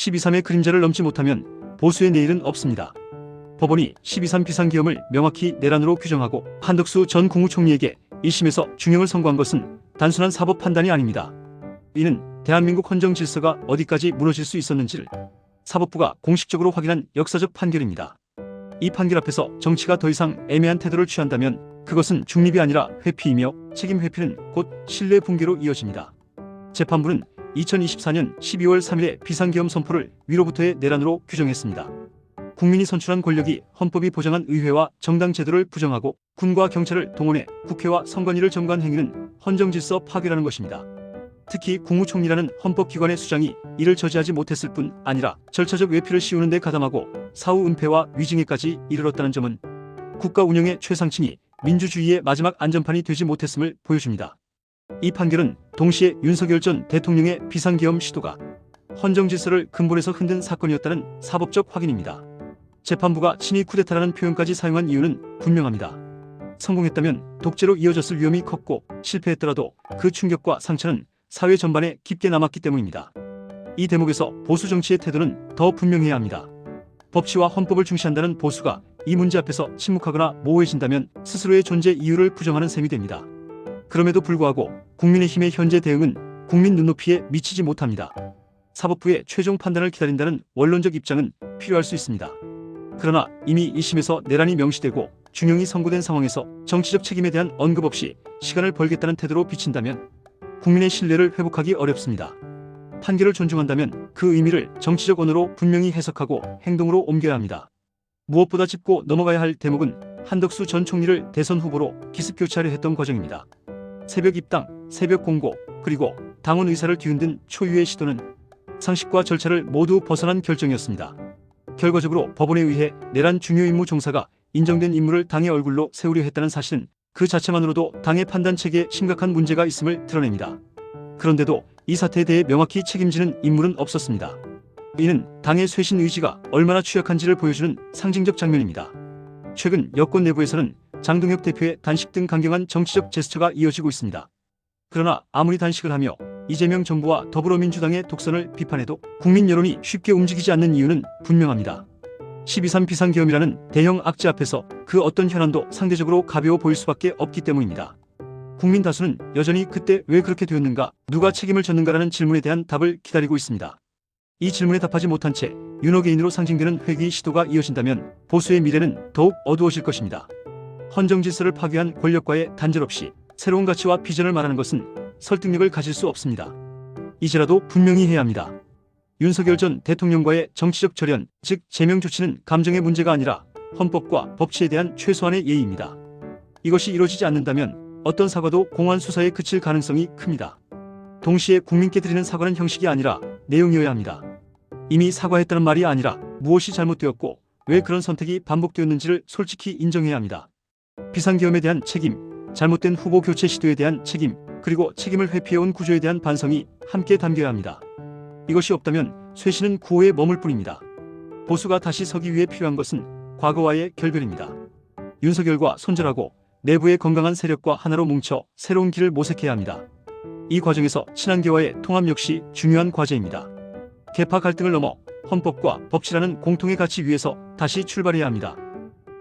12.3의 그림자를 넘지 못하면 보수의 내일은 없습니다. 법원이 12.3 비상계엄을 명확히 내란으로 규정하고 한덕수 전 국무총리에게 1심에서 중형을 선고한 것은 단순한 사법 판단이 아닙니다. 이는 대한민국 헌정 질서가 어디까지 무너질 수 있었는지를 사법부가 공식적으로 확인한 역사적 판결입니다. 이 판결 앞에서 정치가 더 이상 애매한 태도를 취한다면 그것은 중립이 아니라 회피이며 책임 회피는 곧 신뢰 붕괴로 이어집니다. 재판부는 2024년 12월 3일에 비상계엄 선포를 위로부터의 내란으로 규정했습니다. 국민이 선출한 권력이 헌법이 보장한 의회와 정당 제도를 부정하고 군과 경찰을 동원해 국회와 선관위를 점거한 행위는 헌정질서 파괴라는 것입니다. 특히 국무총리라는 헌법기관의 수장이 이를 저지하지 못했을 뿐 아니라 절차적 외피를 씌우는 데 가담하고 사후 은폐와 위증에까지 이르렀다는 점은 국가 운영의 최상층이 민주주의의 마지막 안전판이 되지 못했음을 보여줍니다. 이 판결은 동시에 윤석열 전 대통령의 비상계엄 시도가 헌정 질서를 근본에서 흔든 사건이었다는 사법적 확인입니다. 재판부가 친위 쿠데타라는 표현까지 사용한 이유는 분명합니다. 성공했다면 독재로 이어졌을 위험이 컸고 실패했더라도 그 충격과 상처는 사회 전반에 깊게 남았기 때문입니다. 이 대목에서 보수 정치의 태도는 더 분명해야 합니다. 법치와 헌법을 중시한다는 보수가 이 문제 앞에서 침묵하거나 모호해진다면 스스로의 존재 이유를 부정하는 셈이 됩니다. 그럼에도 불구하고 국민의힘의 현재 대응은 국민 눈높이에 미치지 못합니다. 사법부의 최종 판단을 기다린다는 원론적 입장은 필요할 수 있습니다. 그러나 이미 1심에서 내란이 명시되고 중형이 선고된 상황에서 정치적 책임에 대한 언급 없이 시간을 벌겠다는 태도로 비친다면 국민의 신뢰를 회복하기 어렵습니다. 판결을 존중한다면 그 의미를 정치적 언어로 분명히 해석하고 행동으로 옮겨야 합니다. 무엇보다 짚고 넘어가야 할 대목은 한덕수 전 총리를 대선 후보로 기습 교체하려 했던 과정입니다. 새벽 입당, 새벽 공고, 그리고 당원 의사를 뒤흔든 초유의 시도는 상식과 절차를 모두 벗어난 결정이었습니다. 결과적으로 법원에 의해 내란 중요 임무 종사가 인정된 인물을 당의 얼굴로 세우려 했다는 사실은 그 자체만으로도 당의 판단 체계에 심각한 문제가 있음을 드러냅니다. 그런데도 이 사태에 대해 명확히 책임지는 인물은 없었습니다. 이는 당의 쇄신 의지가 얼마나 취약한지를 보여주는 상징적 장면입니다. 최근 여권 내부에서는 장동혁 대표의 단식 등 강경한 정치적 제스처가 이어지고 있습니다. 그러나 아무리 단식을 하며 이재명 정부와 더불어민주당의 독선을 비판해도 국민 여론이 쉽게 움직이지 않는 이유는 분명합니다. 12.3 비상계엄이라는 대형 악재 앞에서 그 어떤 현안도 상대적으로 가벼워 보일 수밖에 없기 때문입니다. 국민 다수는 여전히 그때 왜 그렇게 되었는가, 누가 책임을 졌는가라는 질문에 대한 답을 기다리고 있습니다. 이 질문에 답하지 못한 채 윤호 개인으로 상징되는 회귀 시도가 이어진다면 보수의 미래는 더욱 어두워질 것입니다. 헌정 질서를 파괴한 권력과의 단절 없이 새로운 가치와 비전을 말하는 것은 설득력을 가질 수 없습니다. 이제라도 분명히 해야 합니다. 윤석열 전 대통령과의 정치적 절연, 즉 제명 조치는 감정의 문제가 아니라 헌법과 법치에 대한 최소한의 예의입니다. 이것이 이루어지지 않는다면 어떤 사과도 공안 수사에 그칠 가능성이 큽니다. 동시에 국민께 드리는 사과는 형식이 아니라 내용이어야 합니다. 이미 사과했다는 말이 아니라 무엇이 잘못되었고 왜 그런 선택이 반복되었는지를 솔직히 인정해야 합니다. 비상계엄에 대한 책임, 잘못된 후보 교체 시도에 대한 책임, 그리고 책임을 회피해온 구조에 대한 반성이 함께 담겨야 합니다. 이것이 없다면 쇄신은 구호에 머물 뿐입니다. 보수가 다시 서기 위해 필요한 것은 과거와의 결별입니다. 윤석열과 손절하고 내부의 건강한 세력과 하나로 뭉쳐 새로운 길을 모색해야 합니다. 이 과정에서 친한계와의 통합 역시 중요한 과제입니다. 개파 갈등을 넘어 헌법과 법치라는 공통의 가치 위에서 다시 출발해야 합니다.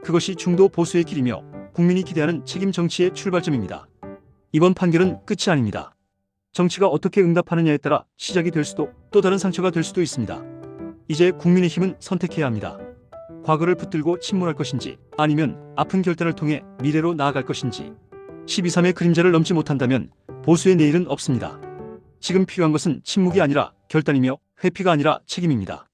그것이 중도 보수의 길이며 국민이 기대하는 책임 정치의 출발점입니다. 이번 판결은 끝이 아닙니다. 정치가 어떻게 응답하느냐에 따라 시작이 될 수도 또 다른 상처가 될 수도 있습니다. 이제 국민의 힘은 선택해야 합니다. 과거를 붙들고 침몰할 것인지 아니면 아픈 결단을 통해 미래로 나아갈 것인지 12.3의 그림자를 넘지 못한다면 보수의 내일은 없습니다. 지금 필요한 것은 침묵이 아니라 결단이며 회피가 아니라 책임입니다.